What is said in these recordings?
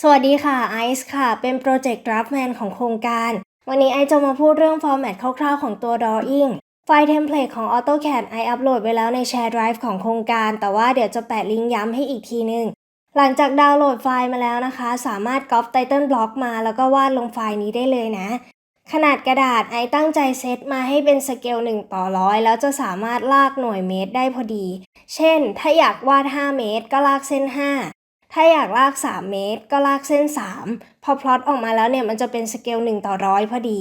สวัสดีค่ะไอซ์ค่ะ เป็นโปรเจกต์ Draftman ของโครงการ วันนี้ไอซ์จะมาพูดเรื่องฟอร์แมตคร่าวๆของตัว Drawing ไฟล์เทมเพลตของ AutoCAD ไออัปโหลดไว้แล้วใน Share Drive ของโครงการ แต่ว่าเดี๋ยวจะแปะลิงก์ย้ำให้อีกทีนึง หลังจากดาวน์โหลดไฟล์มาแล้วนะคะ สามารถ Copy Title Block มาแล้วก็วาดลงไฟล์นี้ได้เลยนะ ขนาดกระดาษไอตั้งใจเซตมาให้เป็นสเกล1ต่อร้อยแล้วจะสามารถลากหน่วยเมตรได้พอดี เช่น ถ้าอยากวาด 5 เมตร ก็ลากเส้น 5 ถ้าอยากลาก 3 เมตร ก็ลากเส้น 3 พอพลอตออกมาแล้วเนี่ยมันจะเป็นสเกล1ต่อร้อยพอดี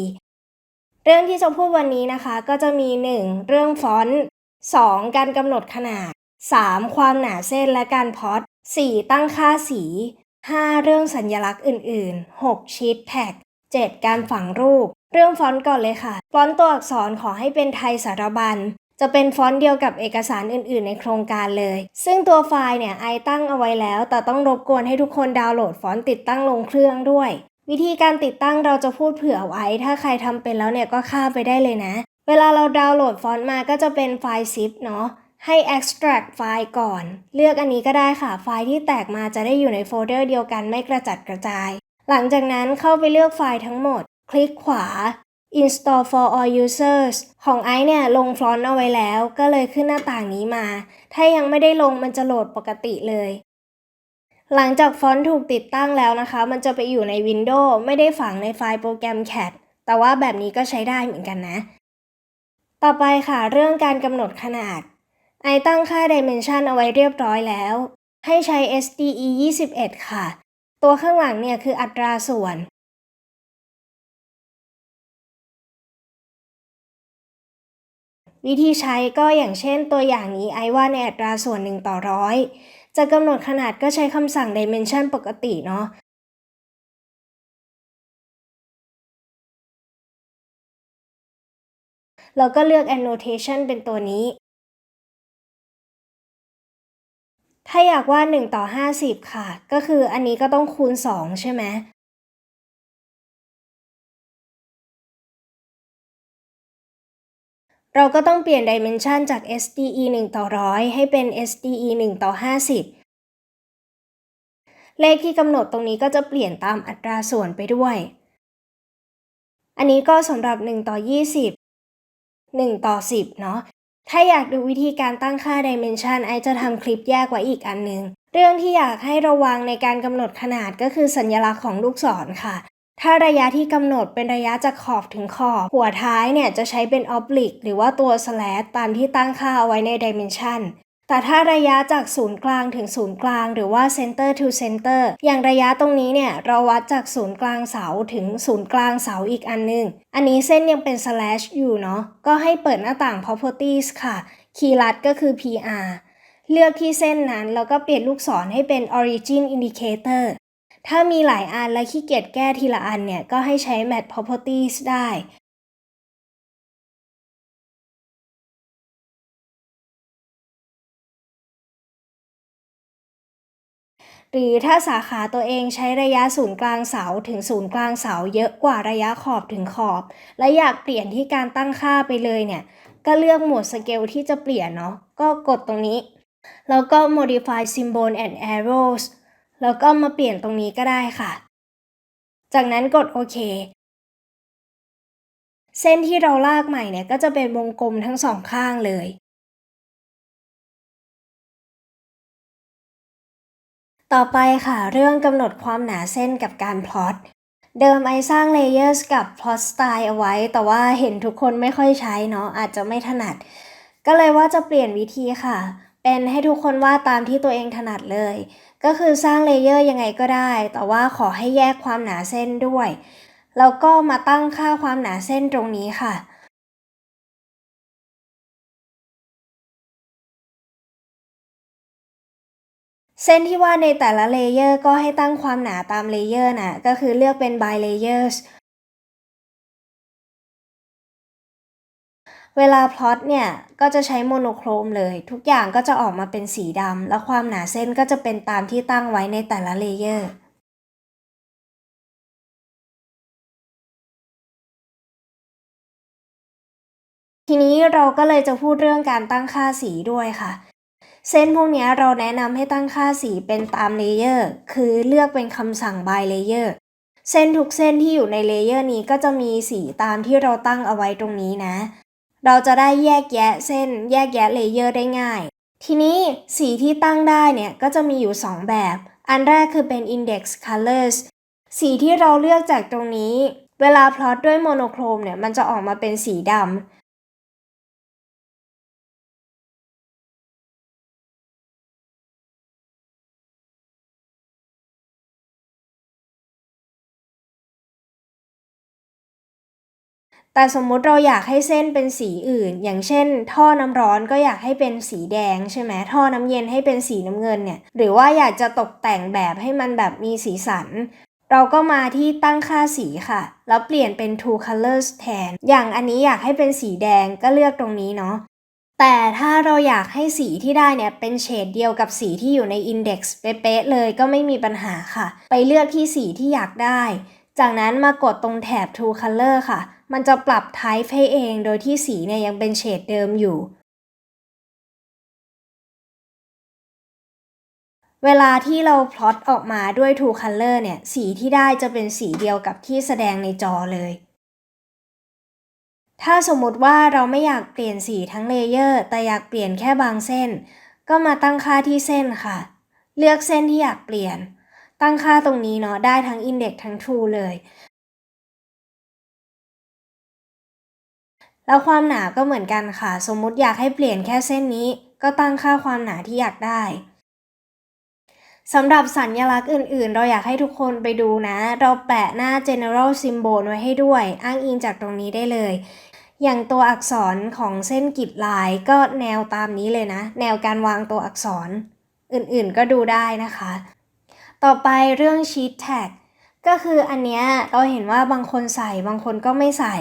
เรื่องที่จะพูดวันนี้นะคะก็จะมี 1. เรื่องฟอนต์ 2. การกำหนดขนาด 3. ความหนาเส้นและการพอต 4. ตั้งค่าสี 5. เรื่องสัญลักษณ์อื่นๆ 6. ชีตแท็ก 7. การฝังรูป เรื่องฟอนต์ก่อนเลยค่ะ ฟอนต์ตัวอักษรขอให้เป็นไทยสารบัญ จะเป็นฟอนต์เดียวกับเอกสารอื่น ๆ ในโครงการเลย ซึ่งตัวไฟล์เนี่ยไอตั้งเอาไว้แล้ว แต่ต้องรบกวนให้ทุกคนดาวน์โหลดฟอนต์ติดตั้งลงเครื่องด้วย วิธีการติดตั้งเราจะพูดเผื่อไว้ ถ้าใครทำเป็นแล้วเนี่ยก็ข้ามไปได้เลยนะ เวลาเราดาวน์โหลดฟอนต์มาก็จะเป็นไฟล์ zip เนาะให้ extract ไฟล์ก่อน เลือกอันนี้ก็ได้ค่ะ ไฟล์ที่แตกมาจะได้อยู่ในโฟลเดอร์เดียวกันไม่กระจัดกระจาย หลังจากนั้นเข้าไปเลือกไฟล์ทั้งหมด คลิกขวา install for all users ของไอซ์เนี่ยลงฟอนต์เอาไว้แล้ว ก็เลยขึ้นหน้าต่างนี้มา ถ้ายังไม่ได้ลงมันจะโหลดปกติเลย หลังจากฟอนต์ถูกติดตั้งแล้วนะคะ มันจะไปอยู่ใน Windows ไม่ได้ฝังในไฟล์โปรแกรม CAD แต่ว่าแบบนี้ก็ใช้ได้เหมือนกันนะ ต่อไปค่ะเรื่องการกำหนดขนาด ไอตั้งค่า Dimension เอาไว้เรียบร้อยแล้ว ให้ใช้ SDE 21 ค่ะ ตัวข้างหลังเนี่ยคืออัตราส่วน วิธีใช้ก็อย่างเช่นตัวอย่างนี้ไอว่าในอัตราส่วน1ต่อร้อยจะกำหนดขนาดก็ใช้คำสั่ง dimension ปกติเนาะแล้วก็เลือก annotation เป็นตัวนี้ ถ้าอยากว่า1ต่อ 50 ค่ะ ก็คืออันนี้ก็ต้องคูณ 2 ใช่ไหม เราก็ต้องเปลี่ยน dimension จาก SDE 1 ต่อร้อยให้เป็น SDE 1 ต่อ 50 เลขที่กำหนดตรงนี้ก็จะเปลี่ยนตามอัตราส่วนไปด้วย อันนี้ก็สำหรับ 1 ต่อ 20 1 ต่อ 10 เนาะ ถ้าอยากดูวิธีการตั้งค่า dimension ไอจะทำคลิปแยกไว้อีกอันนึง เรื่องที่อยากให้ระวังในการกำหนดขนาดก็คือสัญลักษณ์ของลูกศรค่ะ ถ้าระยะที่กำหนดเป็นระยะจากขอบถึงขอบ หัวท้ายเนี่ยจะใช้เป็น oblique หรือว่าตัว slash ตามที่ตั้งค่าเอาไว้ใน dimension แต่ถ้าระยะจากศูนย์กลางถึงศูนย์กลาง หรือว่า center to center อย่างระยะตรงนี้เนี่ยเราวัดจากศูนย์กลางเสาถึงศูนย์กลางเสาอีกอันนึง อันนี้เส้นยังเป็น slash อยู่เนาะ ก็ให้เปิดหน้าต่าง properties ค่ะ คีย์ลัดก็คือ PR เลือกที่เส้นนั้นแล้วก็เปลี่ยนลูกศรให้เป็น origin indicator ถ้ามีหลายอันและขี้เกียจแก้ทีละอันเนี่ย ก็ให้ใช้ mat properties ได้ หรือถ้าสาขาตัวเองใช้ระยะศูนย์กลางเสาถึงศูนย์กลางเสาเยอะกว่าระยะขอบถึงขอบ และอยากเปลี่ยนที่การตั้งค่าไปเลยเนี่ย ก็เลือกหมวดสเกลที่จะเปลี่ยนเนาะก็กดตรงนี้ แล้วก็ modify symbol and arrows แล้วก็มาเปลี่ยนตรงนี้ก็ได้ค่ะ จากนั้นกดโอเค เส้นที่เราลากใหม่เนี่ยก็จะเป็นวงกลมทั้งสองข้างเลย ต่อไปค่ะเรื่องกำหนดความหนาเส้นกับการพลอตเดิมไอสร้าง Layers กับ Plot Style เอาไว้ แต่ว่าเห็นทุกคนไม่ค่อยใช้เนาะอาจจะไม่ถนัด ก็เลยว่าจะเปลี่ยนวิธีค่ะ เป็นให้ทุกคนวาดตามที่ตัวเองถนัดเลย ก็คือสร้างเลเยอร์ยังไงก็ได้ แต่ว่าขอให้แยกความหนาเส้นด้วย แล้วก็มาตั้งค่าความหนาเส้นตรงนี้ค่ะเส้นที่วาดในแต่ละเลเยอร์ก็ให้ตั้งความหนาตามเลเยอร์นะก็คือเลือกเป็น by layers เวลาพลอตเนี่ยก็จะใช้โมโนโครมเลย ทุกอย่างก็จะออกมาเป็นสีดำแล้วความหนาเส้นก็จะเป็นตามที่ตั้งไว้ในแต่ละเลเยอร์ทีนี้เราก็เลยจะพูดเรื่องการตั้งค่าสีด้วยค่ะ เส้นพวกนี้เราแนะนำให้ตั้งค่าสีเป็นตามเลเยอร์คือเลือกเป็นคำสั่ง by layer เส้นทุกเส้นที่อยู่ในเลเยอร์นี้ก็จะมีสีตามที่เราตั้งเอาไว้ตรงนี้นะ เราจะได้แยกแยะเส้น แยกแยะเลเยอร์ได้ง่าย ทีนี้สีที่ตั้งได้เนี่ยก็จะมีอยู่ 2 แบบ อันแรกคือเป็น index colors สีที่เราเลือกจากตรงนี้ เวลาพลอตด้วยโมโนโครมเนี่ยมันจะออกมาเป็นสีดำ แต่สมมุติเราอยากให้เส้นเป็นสีอื่น อย่างเช่น ท่อน้ำร้อนก็อยากให้เป็นสีแดงใช่ไหมท่อน้ำเย็นให้เป็นสีน้ำเงินเนี่ย หรือว่าอยากจะตกแต่งแบบให้มันแบบมีสีสัน เราก็มาที่ตั้งค่าสีค่ะ แล้วเปลี่ยนเป็น two colors แทน อย่างอันนี้อยากให้เป็นสีแดงก็เลือกตรงนี้เนาะแต่ถ้าเราอยากให้สีที่ได้เนี่ยเป็นเฉดเดียวกับสีที่อยู่ใน index เป๊ะๆเลยก็ไม่มีปัญหาค่ะ ไปเลือกที่สีที่อยากได้ จากนั้นมากดตรงแถบ True Color ค่ะ มันจะปรับ Type ให้เองโดยที่สีเนี่ยยังเป็นเฉดเดิมอยู่ เวลาที่เราพลอตออกมาด้วย True Color เนี่ย สีที่ได้จะเป็นสีเดียวกับที่แสดงในจอเลย ถ้าสมมติว่าเราไม่อยากเปลี่ยนสีทั้งเลเยอร์ แต่อยากเปลี่ยนแค่บางเส้น ก็มาตั้งค่าที่เส้นค่ะ เลือกเส้นที่อยากเปลี่ยน ตั้งค่าตรงนี้เนาะได้ทั้ง Index ทั้ง True เลย แล้วความหนาก็เหมือนกันค่ะ สมมุติอยากให้เปลี่ยนแค่เส้นนี้ ก็ตั้งค่าความหนาที่อยากได้สำหรับสัญลักษณ์อื่นๆ เราอยากให้ทุกคนไปดูนะ เราแปะหน้า general symbol ไว้ให้ด้วย อ้างอิงจากตรงนี้ได้เลย อย่างตัวอักษรของเส้นกีดลายก็แนวตามนี้เลยนะ แนวการวางตัวอักษร อื่นๆ ก็ดูได้นะคะ ต่อไปเรื่อง sheet tag ก็คืออันเนี้ยเราเห็นว่าบางคนใส่บางคนก็ไม่ใส่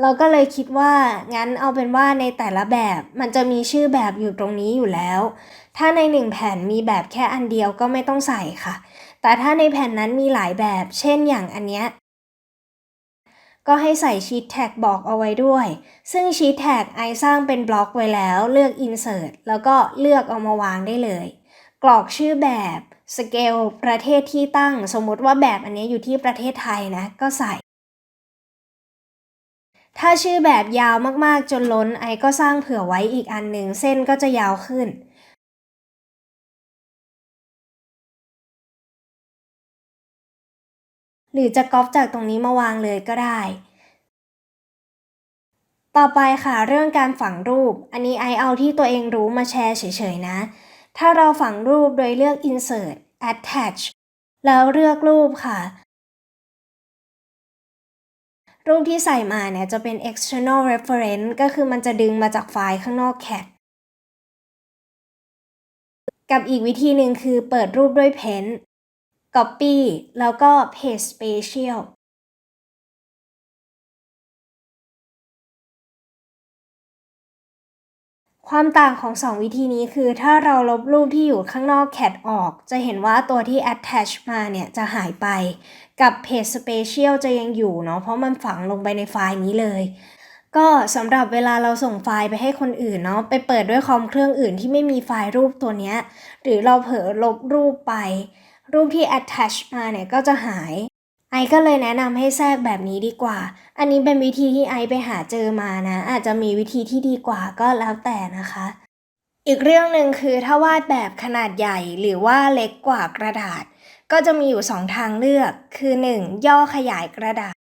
เราก็เลยคิดว่างั้นเอาเป็นว่าในแต่ละแบบมันจะมีชื่อแบบอยู่ตรงนี้อยู่แล้ว ถ้าในหนึ่งแผ่นมีแบบแค่อันเดียวก็ไม่ต้องใส่ค่ะ แต่ถ้าในแผ่นนั้นมีหลายแบบ เช่นอย่างอันเนี้ยก็ให้ใส่ชีตแท็กบอกเอาไว้ด้วย ซึ่งชีตแท็กไอสร้างเป็นบล็อกไว้แล้ว เลือก insert แล้วก็เลือกเอามาวางได้เลย กรอกชื่อแบบสเกลประเทศที่ตั้ง สมมติว่าแบบอันนี้อยู่ที่ประเทศไทยนะ ก็ใส่ ถ้าชื่อแบบยาวมากๆจนล้นไอก็สร้างเผื่อไว้อีกอันหนึ่งเส้นก็จะยาวขึ้น หรือจะก๊อปจากตรงนี้มาวางเลยก็ได้ ต่อไปค่ะเรื่องการฝังรูป อันนี้ไอเอาที่ตัวเองรู้มาแชร์เฉยๆนะ ถ้าเราฝังรูปโดยเลือก insert attach แล้วเลือกรูปค่ะ รูปที่ใส่มาเนี่ยจะเป็น external reference ก็คือมันจะดึงมาจากไฟล์ข้างนอก CAD กับอีกวิธีหนึ่งคือเปิดรูปด้วย Pen Copy แล้วก็ Paste Spatial ความต่างของ 2 วิธีนี้คือถ้าเราลบรูปที่อยู่ข้างนอก CAD ออก จะเห็นว่าตัวที่ attach มาเนี่ยจะหายไป กับ Page Spatial จะยังอยู่เนาะเพราะมันฝังลงไปในไฟล์นี้เลย ก็สำหรับเวลาเราส่งไฟล์ไปให้คนอื่นเนาะไปเปิดด้วยคอมเครื่องอื่นที่ไม่มีไฟล์รูปตัวเนี้ยหรือเราเผลอลบรูปไป รูปที่ attach มาเนี่ยก็จะหาย ไอก็เลยแนะนำให้แทรกแบบนี้ดีกว่า อันนี้เป็นวิธีที่ไอไปหาเจอมานะ อาจจะมีวิธีที่ดีกว่าก็แล้วแต่นะคะ อีกเรื่องหนึ่งคือถ้าวาดแบบขนาดใหญ่หรือว่าเล็กกว่ากระดาษ ก็จะมีอยู่ 2 ทางเลือก คือ 1. ย่อขยายกระดาษ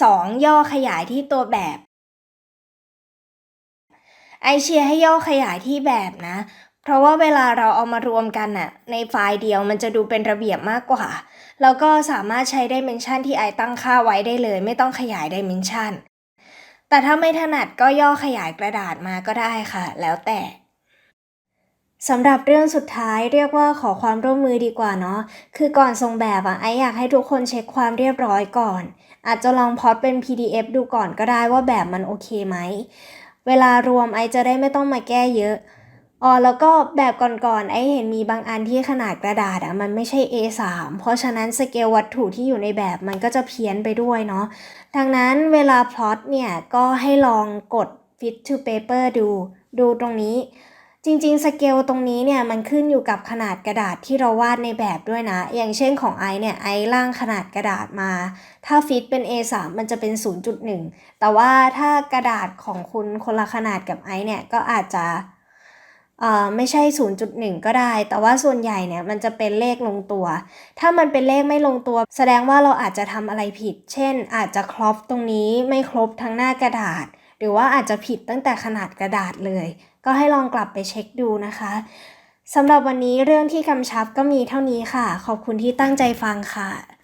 2. ย่อขยายที่ตัวแบบไอเชียร์ให้ย่อขยายที่แบบนะ เพราะว่าเวลาเราเอามารวมกันน่ะในไฟล์เดียวมันจะดูเป็นระเบียบมากกว่า แล้วก็สามารถใช้ดิเมนชันที่ไอตั้งค่าไว้ได้เลย ไม่ต้องขยายดิเมนชันแต่ถ้าไม่ถนัดก็ย่อขยายกระดาษมาก็ได้ค่ะ แล้วแต่สำหรับเรื่องสุดท้ายเรียกว่าขอความร่วมมือดีกว่าเนาะ คือก่อนส่งแบบอะไออยากให้ทุกคนเช็คความเรียบร้อยก่อน อาจจะลองพอดเป็น PDF ดูก่อนก็ได้ว่าแบบมันโอเคไหม เวลารวมไอจะได้ไม่ต้องมาแก้เยอะ อ๋อแล้วก็แบบก่อนๆไอเห็นมีบางอันที่ขนาดกระดาษอะมันไม่ใช่ A3 เพราะฉะนั้นสเกลวัตถุที่อยู่ในแบบมันก็จะเพี้ยนไปด้วยเนาะดังนั้นเวลาพลอตเนี่ยก็ให้ลองกด fit to paper ดูดูตรงนี้ จริงๆ สเกลตรงนี้เนี่ยมันขึ้นอยู่กับขนาดกระดาษที่เราวาดในแบบด้วยนะ อย่างเช่นของไอเนี่ยไอร่างขนาดกระดาษมา ถ้าฟิตเป็น A3 มันจะเป็น 0.1 แต่ว่าถ้ากระดาษของคุณคนละขนาดกับไอเนี่ยก็อาจจะ ไม่ใช่ 0.1 ก็ได้ แต่ว่าส่วนใหญ่เนี่ยมันจะเป็นเลขลงตัว ถ้ามันเป็นเลขไม่ลงตัว แสดงว่าเราอาจจะทำอะไรผิด เช่น อาจจะครอปตรงนี้ไม่ครบทั้งหน้ากระดาษ หรือว่าอาจจะผิดตั้งแต่ขนาดกระดาษเลย ก็ให้ลองกลับไปเช็คดูนะคะสำหรับวันนี้เรื่องที่กำชับก็มีเท่านี้ค่ะ ขอบคุณที่ตั้งใจฟังค่ะ